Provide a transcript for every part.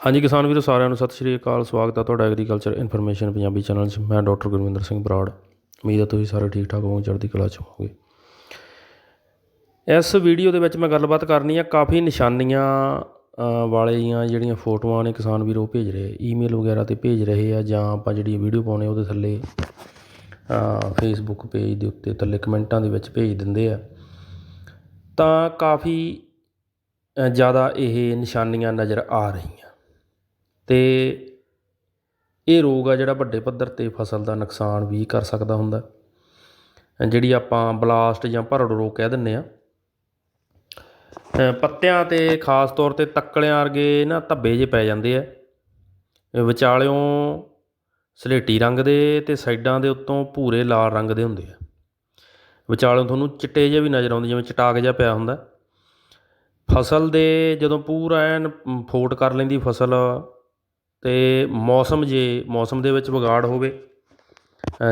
ਹਾਂਜੀ ਕਿਸਾਨ ਵੀਰੋ ਸਾਰਿਆਂ ਨੂੰ ਸਤਿ ਸ਼੍ਰੀ ਅਕਾਲ। ਸਵਾਗਤ ਹੈ ਤੁਹਾਡਾ ਐਗਰੀਕਲਚਰ ਇਨਫੋਰਮੇਸ਼ਨ ਪੰਜਾਬੀ ਚੈਨਲ 'ਚ। ਮੈਂ ਡਾਕਟਰ ਗੁਰਵਿੰਦਰ ਸਿੰਘ ਬਰਾੜ। ਉਮੀਦ ਹੈ ਤੁਸੀਂ ਸਾਰੇ ਠੀਕ ਠਾਕ ਹੋਵੋਗੇ ਚੜ੍ਹਦੀ ਕਲਾ 'ਚ ਹੋਵੋਗੇ। ਇਸ ਵੀਡੀਓ ਦੇ ਵਿੱਚ ਮੈਂ ਗੱਲਬਾਤ ਕਰਨੀ ਆ ਕਾਫੀ ਨਿਸ਼ਾਨੀਆਂ ਅ, ਵਾਲੀਆਂ ਜਿਹੜੀਆਂ ਫੋਟੋਆਂ ਨੇ ਕਿਸਾਨ ਵੀਰੋ ਭੇਜ ਰਹੇ ਈਮੇਲ ਵਗੈਰਾ ਤੇ ਭੇਜ ਰਹੇ ਆ ਜਾਂ ਆਪਾਂ ਜਿਹੜੀ ਵੀਡੀਓ ਪਾਉਣੇ ਉਹਦੇ ਥੱਲੇ ਫੇਸਬੁੱਕ ਪੇਜ ਦੇ ਉੱਤੇ ਥੱਲੇ ਕਮੈਂਟਾਂ ਦੇ ਵਿੱਚ ਭੇਜ ਦਿੰਦੇ ਆ। ਤਾਂ ਕਾਫੀ ਜ਼ਿਆਦਾ ਇਹ ਨਿਸ਼ਾਨੀਆਂ ਨਜ਼ਰ ਆ ਰਹੀਆਂ। ਤੇ ਇਹ ਰੋਗ ਆ ਜਿਹੜਾ ਵੱਡੇ ਪੱਧਰ ਤੇ ਫਸਲ ਦਾ ਨੁਕਸਾਨ ਵੀ ਕਰ ਸਕਦਾ ਹੁੰਦਾ। ਜਿਹੜੀ ਆਪਾਂ ਬਲਾਸਟ ਜਾਂ ਭਰੜ ਰੋਗ ਕਹਿ ਦਿੰਦੇ ਹਾਂ ਪੱਤਿਆਂ ਤੇ ਖਾਸ ਤੌਰ ਤੇ ਤੱਕਲਿਆਂ ਵਰਗੇ ਨਾ ਧੱਬੇ ਜੇ ਪੈ ਜਾਂਦੇ ਆ। ਇਹ ਵਿਚਾਲਿਓਂ ਸਲੇਟੀ ਰੰਗ ਦੇ ਤੇ ਸਾਈਡਾਂ ਦੇ ਉੱਤੋਂ ਭੂਰੇ ਲਾਲ ਰੰਗ ਦੇ ਹੁੰਦੇ ਆ। ਵਿਚਾਲਿਓਂ ਤੁਹਾਨੂੰ ਚਿੱਟੇ ਜਿਹੇ ਵੀ ਨਜ਼ਰ ਆਉਂਦੇ, ਜਿਵੇਂ ਚਟਾਕ ਜਿਹਾ ਪਿਆ ਹੁੰਦਾ। ਫਸਲ ਦੇ ਜਦੋਂ ਪੂਰਾ ਐਨ ਫੋਟ ਕਰ ਲੈਂਦੀ ਫਸਲ ਅਤੇ ਮੌਸਮ ਜੇ ਮੌਸਮ ਦੇ ਵਿੱਚ ਵਿਗਾੜ ਹੋਵੇ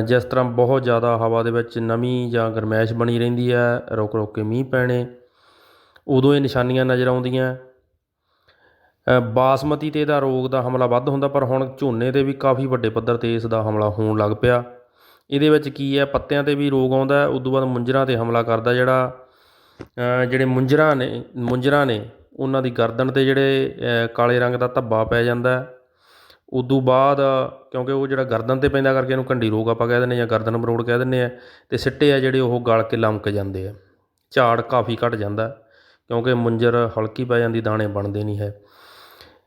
ਜਿਸ ਤਰ੍ਹਾਂ ਬਹੁਤ ਜ਼ਿਆਦਾ ਹਵਾ ਦੇ ਵਿੱਚ ਨਮੀ ਜਾਂ ਗਰਮੈਸ਼ ਬਣੀ ਰਹਿੰਦੀ ਹੈ ਰੁਕ ਰੁਕ ਕੇ ਮੀਂਹ ਪੈਣੇ, ਉਦੋਂ ਇਹ ਨਿਸ਼ਾਨੀਆਂ ਨਜ਼ਰ ਆਉਂਦੀਆਂ। ਬਾਸਮਤੀ ਤੇ ਇਹਦਾ ਰੋਗ ਦਾ ਹਮਲਾ ਵੱਧ ਹੁੰਦਾ, ਪਰ ਹੁਣ ਝੋਨੇ ਤੇ ਵੀ ਕਾਫੀ ਵੱਡੇ ਪੱਧਰ ਤੇ ਇਸ ਦਾ ਹਮਲਾ ਹੋਣ ਲੱਗ ਪਿਆ। ਇਹਦੇ ਵਿੱਚ ਕੀ ਹੈ, ਪੱਤਿਆਂ ਤੇ ਵੀ ਰੋਗ ਆਉਂਦਾ ਉਸ ਤੋਂ ਬਾਅਦ ਮੁੰਜਰਾਂ ਤੇ ਹਮਲਾ ਕਰਦਾ ਜਿਹੜਾ ਜਿਹੜੇ ਮੁੰਜਰਾਂ ਨੇ ਮੁੰਜਰਾਂ ਨੇ, ਉਹਨਾਂ ਦੀ ਗਰਦਨ ਤੇ ਜਿਹੜੇ ਕਾਲੇ ਰੰਗ ਦਾ ਧੱਬਾ ਪੈ ਜਾਂਦਾ ਉਦੋਂ ਬਾਅਦ ਕਿਉਂਕਿ ਉਹ ਜਿਹੜਾ ਗਰਦਨ ਤੇ ਪੈਂਦਾ ਕਰਕੇ ਇਹਨੂੰ ਕੰਡੀ ਰੋਗ ਆਪਾਂ ਕਹਿ ਦਿੰਦੇ ਜਾਂ ਗਰਦਨ ਮਰੋੜ ਕਹਿ ਦਿੰਦੇ ਹਾਂ ਅਤੇ ਸਿੱਟੇ ਆ ਜਿਹੜੇ ਉਹ ਗਲ ਕੇ ਲਮਕ ਜਾਂਦੇ ਆ, ਝਾੜ ਕਾਫੀ ਘੱਟ ਜਾਂਦਾ ਕਿਉਂਕਿ ਮੁੰਜਰ ਹਲਕੀ ਪੈ ਜਾਂਦੀ, ਦਾਣੇ ਬਣਦੇ ਨਹੀਂ ਹੈ।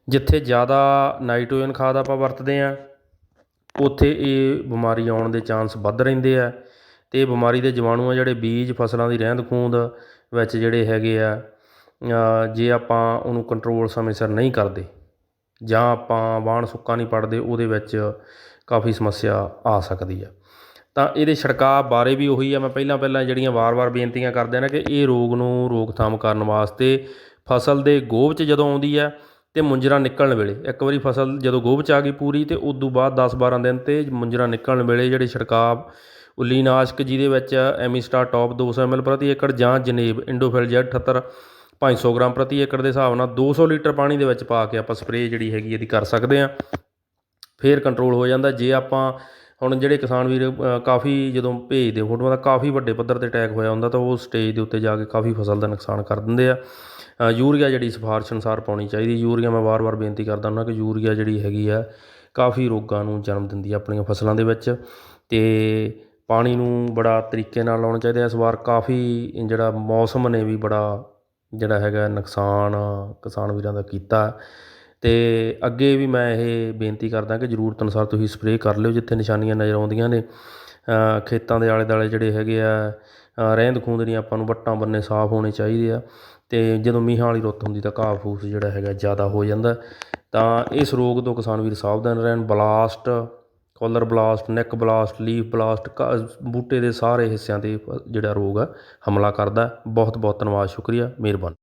ਜਿੱਥੇ ਜ਼ਿਆਦਾ ਨਾਈਟ੍ਰੋਜਨ ਖਾਦ ਆਪਾਂ ਵਰਤਦੇ ਹਾਂ, ਉੱਥੇ ਇਹ ਬਿਮਾਰੀ ਆਉਣ ਦੇ ਚਾਂਸ ਵੱਧ ਰਹਿੰਦੇ ਆ ਅਤੇ ਇਹ ਬਿਮਾਰੀ ਦੇ ਜੀਵਾਣੂ ਆ ਜਿਹੜੇ ਬੀਜ ਫਸਲਾਂ ਦੀ ਰਹਿੰਦ ਖੂੰਦ ਵਿੱਚ ਜਿਹੜੇ ਹੈਗੇ ਆ ਜੇ ਆਪਾਂ ਉਹਨੂੰ ਕੰਟਰੋਲ ਸਮੇਂ ਸਿਰ ਨਹੀਂ ਕਰਦੇ ਜਾਂ ਆਪਾਂ ਵਾਣ ਸੁੱਕਾ ਨਹੀਂ ਪੜਦੇ ਉਹਦੇ ਵਿੱਚ ਕਾਫੀ ਸਮੱਸਿਆ ਆ ਸਕਦੀ ਆ। ਤਾਂ ਇਹਦੇ ਛਿੜਕਾਅ ਬਾਰੇ ਵੀ ਉਹੀ ਆ, ਮੈਂ ਪਹਿਲਾਂ ਪਹਿਲਾਂ ਜਿਹੜੀਆਂ ਵਾਰ-ਵਾਰ ਬੇਨਤੀਆਂ ਕਰਦੇ ਨਾ ਕਿ ਇਹ ਰੋਗ ਨੂੰ ਰੋਕਥਾਮ ਕਰਨ ਵਾਸਤੇ ਫਸਲ ਦੇ ਗੋਭ 'ਚ ਜਦੋਂ ਆਉਂਦੀ ਹੈ ਤੇ ਮੁੰਜਰਾ ਨਿਕਲਣ ਵੇਲੇ, ਇੱਕ ਵਾਰੀ ਫਸਲ ਜਦੋਂ ਗੋਭ 'ਚ ਆ ਗਈ ਪੂਰੀ ਤੇ ਉਸ ਤੋਂ ਬਾਅਦ 10-12 ਦਿਨ ਤੇ ਮੁੰਜਰਾ ਨਿਕਲਣ ਵੇਲੇ ਜਿਹੜੇ ਛਿੜਕਾਅ ਉੱਲੀਨਾਸ਼ਕ ਜਿਹਦੇ ਵਿੱਚ ਐਮੀਸਟਾਰ ਟੌਪ 200 ml ਪ੍ਰਤੀ ਏਕੜ ਜਾਂ ਜਨੇਬ ਇੰਡੋਫਿਲ ਜੈਡ 78 500 ਗ੍ਰਾਮ ਪ੍ਰਤੀ ਏਕੜ ਦੇ ਹਿਸਾਬ ਨਾਲ 200 ਲੀਟਰ ਪਾਣੀ ਦੇ ਵਿੱਚ ਪਾ ਕੇ ਆਪਾਂ ਸਪਰੇਅ ਜਿਹੜੀ ਹੈਗੀ ਇਹਦੀ ਕਰ ਸਕਦੇ ਹਾਂ। ਫੇਰ ਕੰਟਰੋਲ ਹੋ ਜਾਂਦਾ। ਜੇ ਆਪਾਂ ਹੁਣ ਜਿਹੜੇ ਕਿਸਾਨ ਵੀਰ ਕਾਫੀ ਜਦੋਂ ਭੇਜਦੇ ਫੋਟੋਆਂ ਦਾ ਕਾਫੀ ਵੱਡੇ ਪੱਧਰ ਤੇ ਅਟੈਕ ਹੋਇਆ ਹੁੰਦਾ ਤਾਂ ਉਹ ਸਟੇਜ ਦੇ ਉੱਤੇ ਜਾ ਕੇ ਕਾਫੀ ਫਸਲ ਦਾ ਨੁਕਸਾਨ ਕਰ ਦਿੰਦੇ ਆ। ਯੂਰੀਆ ਜਿਹੜੀ ਸਿਫਾਰਿਸ਼ ਅਨੁਸਾਰ ਪਾਉਣੀ ਚਾਹੀਦੀ। ਯੂਰੀਆ ਮੈਂ ਵਾਰ-ਵਾਰ ਬੇਨਤੀ ਕਰਦਾ ਹੁੰਦਾ ਕਿ ਯੂਰੀਆ ਜਿਹੜੀ ਹੈਗੀ ਆ, ਕਾਫੀ ਰੋਗਾਂ ਨੂੰ ਜਨਮ ਦਿੰਦੀ ਆ ਆਪਣੀਆਂ ਫਸਲਾਂ ਦੇ ਵਿੱਚ। ਤੇ ਪਾਣੀ ਨੂੰ ਬੜਾ ਤਰੀਕੇ ਨਾਲ ਲਾਉਣਾ ਚਾਹੀਦਾ। ਇਸ ਵਾਰ ਕਾਫੀ ਜਿਹੜਾ ਮੌਸਮ ਨੇ ਵੀ ਬੜਾ ਜਿਹੜਾ ਹੈਗਾ ਨੁਕਸਾਨ ਕਿਸਾਨ ਵੀਰਾਂ ਦਾ ਕੀਤਾ। ਅਤੇ ਅੱਗੇ ਵੀ ਮੈਂ ਇਹ ਬੇਨਤੀ ਕਰਦਾ ਕਿ ਜ਼ਰੂਰਤ ਅਨੁਸਾਰ ਤੁਸੀਂ ਸਪਰੇਅ ਕਰ ਲਿਓ ਜਿੱਥੇ ਨਿਸ਼ਾਨੀਆਂ ਨਜ਼ਰ ਆਉਂਦੀਆਂ ਨੇ। ਖੇਤਾਂ ਦੇ ਆਲੇ ਦੁਆਲੇ ਜਿਹੜੇ ਹੈਗੇ ਆ ਰਹਿੰਦ ਖੂੰਹਦ ਨਹੀਂ ਆਪਾਂ ਨੂੰ ਵੱਟਾਂ ਬੰਨੇ ਸਾਫ਼ ਹੋਣੇ ਚਾਹੀਦੇ ਆ। ਅਤੇ ਜਦੋਂ ਮੀਂਹਾਂ ਵਾਲੀ ਰੁੱਤ ਹੁੰਦੀ ਤਾਂ ਘਾਹ ਫੂਸ ਜਿਹੜਾ ਹੈਗਾ ਜ਼ਿਆਦਾ ਹੋ ਜਾਂਦਾ। ਤਾਂ ਇਸ ਰੋਗ ਤੋਂ ਕਿਸਾਨ ਵੀਰ ਸਾਵਧਾਨ ਰਹਿਣ, blast collar blast neck blast leaf blast ਬੂਟੇ ਦੇ ਸਾਰੇ ਹਿੱਸਿਆਂ ਤੇ ਜਿਹੜਾ ਰੋਗ ਆ, ਹਮਲਾ ਕਰਦਾ ਬਹੁਤ ਬਹੁਤ ਧੰਨਵਾਦ, ਸ਼ੁਕਰੀਆ, ਮਿਹਰਬਾਨੀ।